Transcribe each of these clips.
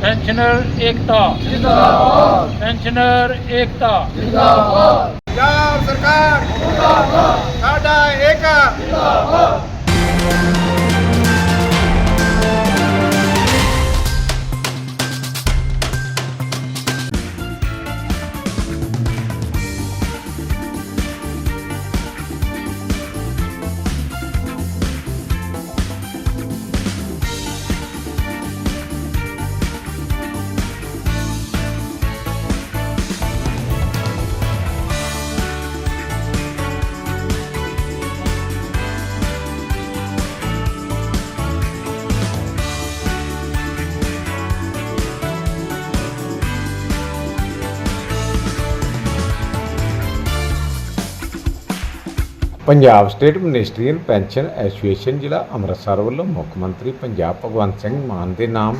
Pensioner ਏਕਤਾ ਜਿੰਦਾਬਾਦ pensioner ਏਕਤਾ ਪੰਜਾਬ ਸਰਕਾਰ ਮੁਰਦਾਬਾਦ ਸਾਡਾ Punjab state ministerial pension association ਜ਼ਿਲ੍ਹਾ ਅੰਮ੍ਰਿਤਸਰ ਵੱਲੋਂ ਮੁੱਖ ਮੰਤਰੀ ਪੰਜਾਬ ਭਗਵੰਤ ਸਿੰਘ ਮਾਨ ਦੇ ਨਾਮ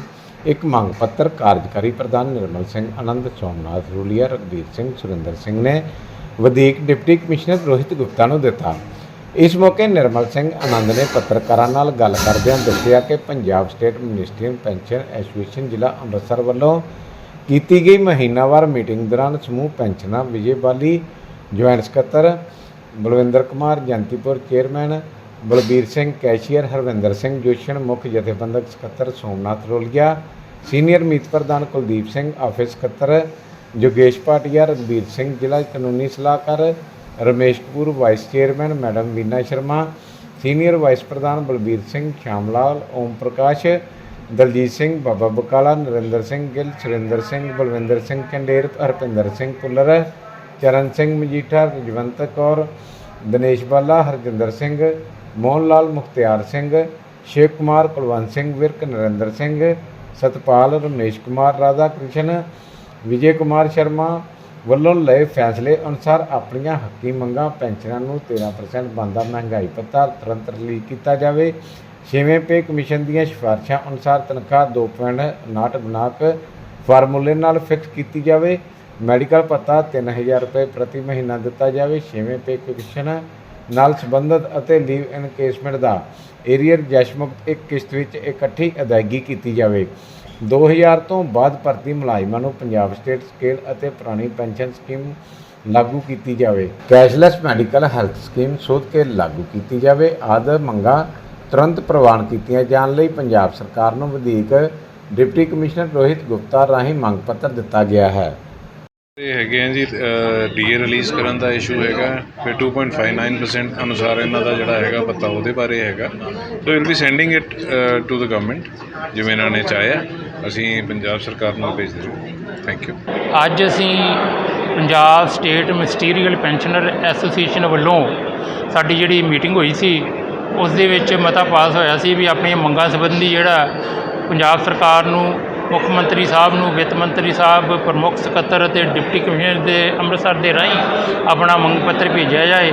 ਇੱਕ ਮੰਗ ਪੱਤਰ ਕਾਰਜਕਾਰੀ ਪ੍ਰਧਾਨ ਨਿਰਮਲ ਸਿੰਘ, ਆਨੰਦ ਸੋਮਨਾਥ ਰੂਲੀਆ ਰਘਬੀਰ ਸਿੰਘ, ਸੁਰਿੰਦਰ ਸਿੰਘ ਨੇ ਵਧੀਕ ਡਿਪਟੀ ਕਮਿਸ਼ਨਰ ਰੋਹਿਤ ਗੁਪਤਾ ਨੂੰ ਦਿੱਤਾ। ਇਸ ਮੌਕੇ ਨਿਰਮਲ ਸਿੰਘ ਆਨੰਦ ਨੇ ਪੱਤਰਕਾਰਾਂ ਨਾਲ ਗੱਲ ਕਰਦਿਆਂ ਦੱਸਿਆ ਕਿ Punjab state ministerial pension association ਜ਼ਿਲ੍ਹਾ ਅੰਮ੍ਰਿਤਸਰ ਵੱਲੋਂ ਕੀਤੀ ਗਈ ਮਹੀਨਾਵਾਰ ਮੀਟਿੰਗ ਦੌਰਾਨ ਸਮੂਹ ਪੈਨਸ਼ਨਾਂ ਵਿਜੇ ਬਾਲੀ, ਜੁਆਇੰਟ ਸਕੱਤਰ ਬਲਵਿੰਦਰ ਕੁਮਾਰ ਜੰਤੀਪੁਰ ਚੇਅਰਮੈਨ, ਬਲਬੀਰ ਸਿੰਘ ਕੈਸ਼ੀਅਰ, ਹਰਵਿੰਦਰ ਸਿੰਘ ਜੋਸ਼ਣ, ਮੁੱਖ ਜਥੇਬੰਦਕ ਸਕੱਤਰ ਸੋਮਨਾਥ ਰੋਲੀਆ ਸੀਨੀਅਰ ਮੀਤ ਪ੍ਰਧਾਨ ਕੁਲਦੀਪ ਸਿੰਘ, ਆਫਿਸ ਸਕੱਤਰ ਜੋਗੇਸ਼ ਪਾਟਿਆ, ਰਣਬੀਰ ਸਿੰਘ ਜ਼ਿਲ੍ਹਾ ਕਾਨੂੰਨੀ ਸਲਾਹਕਾਰ, Ramesh Kapoor, vice chairman madam Veena Sharma, senior vice ਪ੍ਰਧਾਨ ਬਲਬੀਰ ਸਿੰਘ ਸ਼ਾਮਲਾਲ, ਓਮ ਪ੍ਰਕਾਸ਼, ਦਲਜੀਤ ਸਿੰਘ, ਬਾਬਾ ਬਕਾਲਾ, ਨਰਿੰਦਰ ਸਿੰਘ ਗਿੱਲ, ਸੁਰਿੰਦਰ ਸਿੰਘ, ਬਲਵਿੰਦਰ ਸਿੰਘ ਕੰਡੇਰ, ਹਰਪਿੰਦਰ ਸਿੰਘ ਪੁੱਲਰ ਚਰਨ ਸਿੰਘ ਮਜੀਠਾ, ਰਜਵੰਤ ਕੌਰ, ਦਿਨੇਸ਼ ਬਾਲਾ, ਹਰਜਿੰਦਰ ਸਿੰਘ ਮੋਹਨ ਲਾਲ ਮੁਖਤਿਆਰ ਸਿੰਘ ਸ਼ੇਖ ਕੁਮਾਰ, ਕੁਲਵੰਤ ਸਿੰਘ ਵਿਰਕ, ਨਰਿੰਦਰ ਸਿੰਘ, ਸਤਪਾਲ, ਰਮੇਸ਼ ਕੁਮਾਰ, ਰਾਧਾ ਕ੍ਰਿਸ਼ਨ, ਵਿਜੇ ਕੁਮਾਰ ਸ਼ਰਮਾ ਵੱਲੋਂ ਲਏ ਫੈਸਲੇ ਅਨੁਸਾਰ ਆਪਣੀਆਂ ਹੱਕੀ ਮੰਗਾਂ ਪੈਨਸ਼ਨਾਂ ਨੂੰ 13% ਬਣਦਾ ਮਹਿੰਗਾਈ ਭੱਤਾ ਤੁਰੰਤ ਰਿਲੀਜ਼ ਕੀਤਾ ਜਾਵੇ। ਛੇਵੇਂ ਪੇ ਕਮਿਸ਼ਨ ਦੀਆਂ ਸਿਫਾਰਸ਼ਾਂ ਅਨੁਸਾਰ ਤਨਖਾਹ 2.59 ਬਨਾਕ ਫਾਰਮੂਲੇ ਨਾਲ ਫਿਕਸ ਕੀਤੀ ਜਾਵੇ। ਮੈਡੀਕਲ ਭੱਤਾ 3000 ਰੁਪਏ ਪ੍ਰਤੀ ਮਹੀਨਾ ਦਿੱਤਾ ਜਾਵੇ, ਛੇਵੇਂ ਪੇ ਕਮਿਸ਼ਨ ਨਾਲ ਸੰਬੰਧਿਤ ਅਤੇ ਲੀਵ ਇਨਕੇਸਮੈਂਟ ਦਾ ਏਰੀਅਰ ਜਸ਼ਮੁਕਤ ਇੱਕ ਕਿਸ਼ਤ ਵਿੱਚ ਇਕੱਠੀ ਅਦਾਇਗੀ ਕੀਤੀ ਜਾਵੇ। 2000 ਤੋਂ ਬਾਅਦ ਭਰਤੀ ਮੁਲਾਜ਼ਮਾਂ ਨੂੰ ਪੰਜਾਬ ਸਟੇਟ ਸਕੇਲ ਅਤੇ ਪੁਰਾਣੀ ਪੈਨਸ਼ਨ ਸਕੀਮ ਲਾਗੂ ਕੀਤੀ ਜਾਵੇ। ਕੈਸ਼ਲੈਸ ਮੈਡੀਕਲ ਹੈਲਥ ਸਕੀਮ ਸੋਧ ਕੇ ਲਾਗੂ ਕੀਤੀ ਜਾਵੇ। ਆਦਿ ਮੰਗਾਂ ਤੁਰੰਤ ਪ੍ਰਵਾਨ ਕੀਤੀਆਂ ਜਾਣ ਲਈ ਪੰਜਾਬ ਸਰਕਾਰ ਨੂੰ ਵਧੀਕ ਡਿਪਟੀ ਕਮਿਸ਼ਨਰ ਰੋਹਿਤ ਗੁਪਤਾ ਰਾਹੀਂ ਮੰਗ ਪੱਤਰ ਦਿੱਤਾ ਗਿਆ ਹੈ। ਇਹ ਹੈਗੇ ਆ ਜੀ ਡੀਏ ਰਿਲੀਜ਼ ਕਰਨ ਦਾ ਇਸ਼ੂ ਹੈਗਾ। ਫਿਰ 2.59% ਅਨੁਸਾਰ ਇਹਨਾਂ ਦਾ ਜਿਹੜਾ ਹੈਗਾ ਪਤਾ ਉਹਦੇ ਬਾਰੇ ਹੈਗਾ। So will be sending it to the government ਜਿਵੇਂ ਇਹਨਾਂ ਨੇ ਚਾਹਿਆ। ਅਸੀਂ ਪੰਜਾਬ ਸਰਕਾਰ ਨੂੰ ਭੇਜ ਦੇ ਥੈਂਕ ਯੂ ਅੱਜ ਅਸੀਂ Punjab state ministerial pensioner association ਵੱਲੋਂ ਸਾਡੀ ਜਿਹੜੀ ਮੀਟਿੰਗ ਹੋਈ ਸੀ ਉਸ ਦੇ ਵਿੱਚ ਮਤਾ ਪਾਸ ਹੋਇਆ ਸੀ ਵੀ ਆਪਣੀਆਂ ਮੰਗਾਂ ਸੰਬੰਧੀ ਜਿਹੜਾ ਪੰਜਾਬ ਸਰਕਾਰ ਨੂੰ ਮੁੱਖ ਮੰਤਰੀ ਸਾਹਿਬ ਨੂੰ, ਵਿੱਤ ਮੰਤਰੀ ਸਾਹਿਬ, ਪ੍ਰਮੁੱਖ ਸਕੱਤਰ ਅਤੇ ਡਿਪਟੀ ਕਮਿਸ਼ਨਰ ਦੇ ਅੰਮ੍ਰਿਤਸਰ ਦੇ ਰਾਹੀਂ ਆਪਣਾ ਮੰਗ ਪੱਤਰ ਭੇਜਿਆ ਜਾਏ।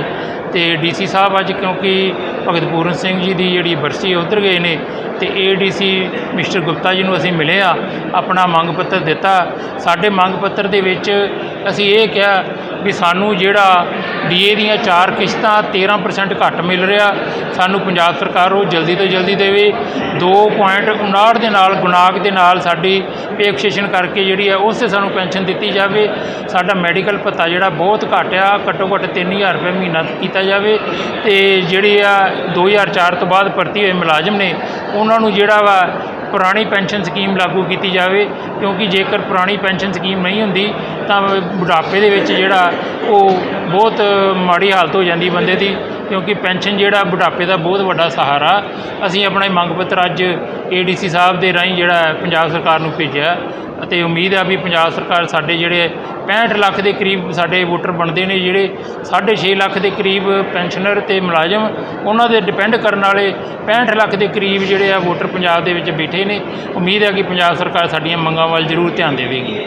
ਤੇ ਡੀਸੀ ਸਾਹਿਬ ਅੱਜ ਕਿਉਂਕਿ ਭਗਤ ਪੂਰਨ ਸਿੰਘ ਜੀ ਦੀ ਜਿਹੜੀ ਬਰਸੀ ਹੈ, ਉੱਧਰ ਗਏ ਨੇ। ਤੇ ਏਡੀਸੀ ਮਿਸਟਰ ਗੁਪਤਾ ਜੀ ਨੂੰ ਅਸੀਂ ਮਿਲੇ ਆ, ਆਪਣਾ ਮੰਗ ਪੱਤਰ ਦਿੱਤਾ। ਸਾਡੇ ਮੰਗ ਪੱਤਰ ਦੇ ਵਿੱਚ ਅਸੀਂ ਇਹ ਕਿਹਾ ਵੀ ਸਾਨੂੰ ਜਿਹੜਾ ਡੀਏ ਦੀਆਂ ਚਾਰ ਕਿਸ਼ਤਾਂ 13% ਘੱਟ ਮਿਲ ਰਿਹਾ। ਸਾਨੂੰ ਪੰਜਾਬ ਸਰਕਾਰ ਉਹ ਜਲਦੀ ਤੋਂ ਜਲਦੀ ਦੇਵੇ। 2.59 ਦੇ ਨਾਲ, ਗੁਣਾਕ ਦੇ ਨਾਲ ਸਾਡੀ ਪੇਕਸ਼ੇਸ਼ਨ ਕਰਕੇ ਜਿਹੜੀ ਹੈ ਉਸ 'ਤੇ ਸਾਨੂੰ ਪੈਨਸ਼ਨ ਦਿੱਤੀ ਜਾਵੇ। ਸਾਡਾ ਮੈਡੀਕਲ ਭੱਤਾ ਜਿਹੜਾ ਬਹੁਤ ਘੱਟ ਆ, ਘੱਟੋ ਘੱਟ 3000 ਰੁਪਏ ਮਹੀਨਾ ਕੀਤਾ ਜਾਵੇ। ਤੇ ਜਿਹੜੀ ਆ 2004 ਤੋਂ ਬਾਅਦ ਭਰਤੀ ਹੋਏ ਮੁਲਾਜ਼ਮ ਨੇ, ਉਹਨਾਂ ਨੂੰ ਜਿਹੜਾ ਵਾ ਪੁਰਾਣੀ ਪੈਨਸ਼ਨ ਸਕੀਮ ਲਾਗੂ ਕੀਤੀ ਜਾਵੇ, ਕਿਉਂਕਿ ਜੇਕਰ ਪੁਰਾਣੀ ਪੈਨਸ਼ਨ ਸਕੀਮ ਨਹੀਂ ਹੁੰਦੀ, ਤਾਂ ਬੁਢਾਪੇ ਦੇ ਵਿੱਚ ਜਿਹੜਾ ਉਹ ਬਹੁਤ ਮਾੜੀ ਹਾਲਤ ਹੋ ਜਾਂਦੀ ਬੰਦੇ ਦੀ। ਕਿਉਂਕਿ ਪੈਨਸ਼ਨ ਜਿਹੜਾ ਬੁਢਾਪੇ ਦਾ ਬਹੁਤ ਵੱਡਾ ਸਹਾਰਾ। ਅਸੀਂ ਆਪਣਾ ਮੰਗ ਪੱਤਰ ਅੱਜ ਏਡੀਸੀ ਸਾਹਿਬ ਦੇ ਰਾਹੀਂ ਜਿਹੜਾ ਪੰਜਾਬ ਸਰਕਾਰ ਨੂੰ ਭੇਜਿਆ। ਅਤੇ ਉਮੀਦ ਆ ਵੀ ਪੰਜਾਬ ਸਰਕਾਰ ਸਾਡੇ ਜਿਹੜੇ 65 ਲੱਖ ਦੇ ਕਰੀਬ ਸਾਡੇ ਵੋਟਰ ਬਣਦੇ ਨੇ, ਜਿਹੜੇ 6.5 ਲੱਖ ਦੇ ਕਰੀਬ ਪੈਨਸ਼ਨਰ ਤੇ ਮੁਲਾਜ਼ਮ, ਉਹਨਾਂ ਦੇ ਡਿਪੈਂਡ ਕਰਨ ਵਾਲੇ 65 ਲੱਖ ਦੇ ਕਰੀਬ ਜਿਹੜੇ ਆ ਵੋਟਰ ਪੰਜਾਬ ਦੇ ਵਿੱਚ ਬੈਠੇ ਨੇ। ਉਮੀਦ ਹੈ ਕਿ ਪੰਜਾਬ ਸਰਕਾਰ ਸਾਡੀਆਂ ਮੰਗਾਂ ਵੱਲ ਜ਼ਰੂਰ ਧਿਆਨ ਦੇਵੇਗੀ।